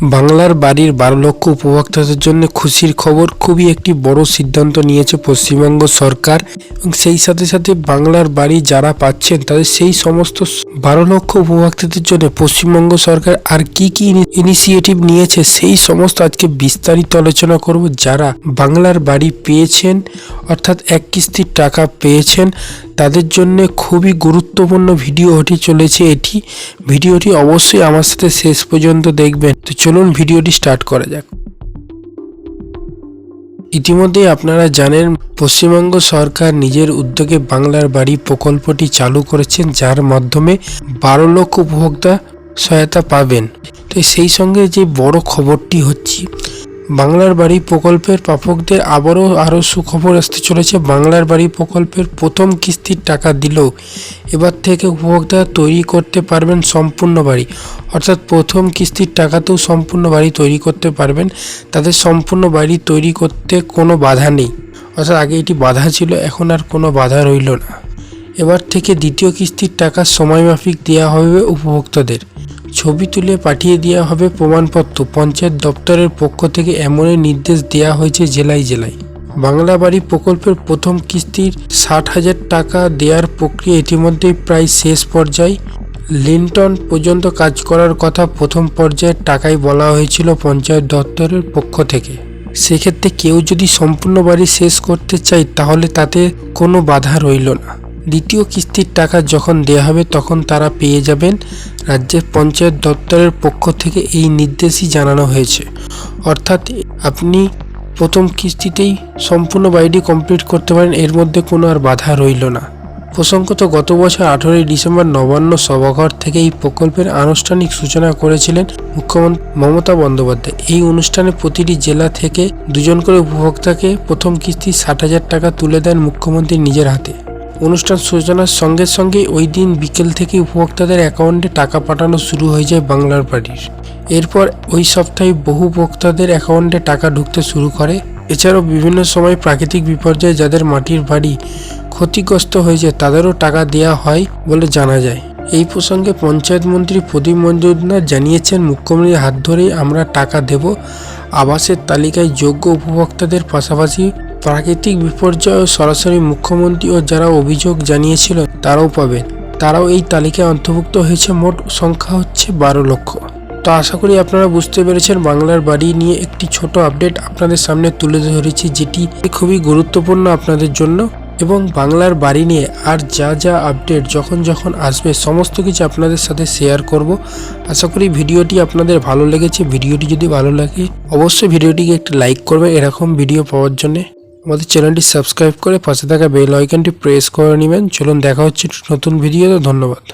বাংলার বাড়ির বারো লক্ষ উপভোক্তাদের জন্য খুশির খবর খুবই একটি বড় সিদ্ধান্ত নিয়েছে পশ্চিমবঙ্গ সরকার। এবং সেই সাথে সাথে বাংলার বাড়ি যারা পাচ্ছেন, তাদের সেই সমস্ত বারো লক্ষ উপভোক্তাদের জন্য পশ্চিমবঙ্গ সরকার আর কি কি ইনিশিয়েটিভ নিয়েছে, সেই সমস্ত আজকে বিস্তারিত আলোচনা করব। যারা বাংলার বাড়ি পেয়েছেন, অর্থাৎ এক কিস্তির টাকা পেয়েছেন তাদের জন্য খুবই গুরুত্বপূর্ণ ভিডিও হতে চলেছে এটি। ভিডিওটি অবশ্যই আমার সাথে শেষ পর্যন্ত দেখবেন। তো চলুন ভিডিওটি স্টার্ট করা যাক। ইতিমধ্যেই আপনারা জানেন, পশ্চিমবঙ্গ সরকার নিজের উদ্যোগে বাংলার বাড়ি প্রকল্পটি চালু করেছেন, যার মাধ্যমে বারো লক্ষ উপভোক্তা সহায়তা পাবেন। তো সেই সঙ্গে যে বড় খবরটি হচ্ছে বাংলার বাড়ি প্রকল্পের প্রাপকদের আবারও আরও সুখবর আসতে চলেছে। বাংলার বাড়ি প্রকল্পের প্রথম কিস্তির টাকা দিলেও এবার থেকে উপভোক্তা তৈরি করতে পারবেন সম্পূর্ণ বাড়ি। অর্থাৎ প্রথম কিস্তির টাকাতেও সম্পূর্ণ বাড়ি তৈরি করতে পারবেন। তাদের সম্পূর্ণ বাড়ি তৈরি করতে কোনো বাধা নেই। অর্থাৎ আগে এটি বাধা ছিল, এখন আর কোনো বাধা রইল না। এবার থেকে দ্বিতীয় কিস্তির টাকা সময়মাফিক দেওয়া হবে উপভোক্তাদের। ছবি তুলে পাঠিয়ে দেওয়া হবে প্রমাণপত্র। পঞ্চায়েত দপ্তরের পক্ষ থেকে এমনই নির্দেশ দেওয়া হয়েছে জেলায় জেলায়। বাংলা বাড়ি প্রকল্পের প্রথম কিস্তির ষাট হাজার টাকা দেওয়ার প্রক্রিয়া ইতিমধ্যেই প্রায় শেষ পর্যায়ে। লিন্টন পর্যন্ত কাজ করার কথা প্রথম পর্যায়ের টাকাই বলা হয়েছিল পঞ্চায়েত দপ্তরের পক্ষ থেকে। সেক্ষেত্রে কেউ যদি সম্পূর্ণ বাড়ি শেষ করতে চায়, তাহলে তাতে কোনো বাধা রইল না। দ্বিতীয় কিস্তির টাকা যখন দেওয়া হবে তখন তারা পেয়ে যাবেন রাজ্যের পঞ্চায়েত দপ্তরের পক্ষ থেকে এই নির্দেশই জানানো হয়েছে। অর্থাৎ আপনি প্রথম কিস্তিতেই সম্পূর্ণ বাড়িটি কমপ্লিট করতে পারেন, এর মধ্যে কোনো আর বাধা রইল না। প্রসঙ্গত গত বছর আঠেরোই ডিসেম্বর নবান্ন সভাঘর থেকে এই প্রকল্পের আনুষ্ঠানিক সূচনা করেছিলেন মুখ্যমন্ত্রী মমতা বন্দ্যোপাধ্যায়। এই অনুষ্ঠানে প্রতিটি জেলা থেকে দুজন করে উপভোক্তাকে প্রথম কিস্তি ষাট হাজার টাকা তুলে দেন মুখ্যমন্ত্রী নিজের হাতে। অনুষ্ঠান সূচনার সঙ্গে সঙ্গে ওই দিন বিকেল থেকে উপভোক্তাদের অ্যাকাউন্টে টাকা পাঠানো শুরু হয়ে যায় বাংলার বাড়ির এরপর ওই সপ্তাহে বহু ভোক্তাদের অ্যাকাউন্টে টাকা ঢুকতে শুরু করে। এছাড়াও বিভিন্ন সময় প্রাকৃতিক বিপর্যয়ে যাদের মাটির বাড়ি ক্ষতিগ্রস্ত হয়েছে, তাদেরও টাকা দেওয়া হয় বলে জানা যায়। এই প্রসঙ্গে পঞ্চায়েত মন্ত্রী প্রদীপ মজুমদার জানিয়েছেন, মুখ্যমন্ত্রীর হাত ধরেই আমরা টাকা দেব। আবাসের তালিকায় যোগ্য উপভোক্তাদের পাশাপাশি প্রাকৃতিক বিপর্যয় সরাসরি মুখ্যমন্ত্রী ও যারা অভিযোগ জানিয়েছিল তারাও পাবেন। তারাও এই তালিকায় অন্তর্ভুক্ত হয়েছে। মোট সংখ্যা হচ্ছে বারো লক্ষ। তো আশা করি আপনারা বুঝতে পেরেছেন, বাংলার বাড়ি নিয়ে একটি ছোট আপডেট আপনাদের সামনে তুলে ধরেছি, যেটি খুবই গুরুত্বপূর্ণ আপনাদের জন্য এবং বাংলার বাড়ি নিয়ে আর যা যা আপডেট যখন যখন আসবে, সমস্ত কিছু আপনাদের সাথে শেয়ার করব। আশা করি ভিডিওটি আপনাদের ভালো লেগেছে। ভিডিওটি যদি ভালো লাগে, অবশ্যই ভিডিওটিকে একটি লাইক করবে এরকম ভিডিও পাওয়ার জন্য আমাদের চ্যানেলটি সাবস্ক্রাইব করে পাশে থাকা বেল আইকনটি প্রেস করে নেবেন। চলুন দেখা হচ্ছে নতুন ভিডিওতে। ধন্যবাদ।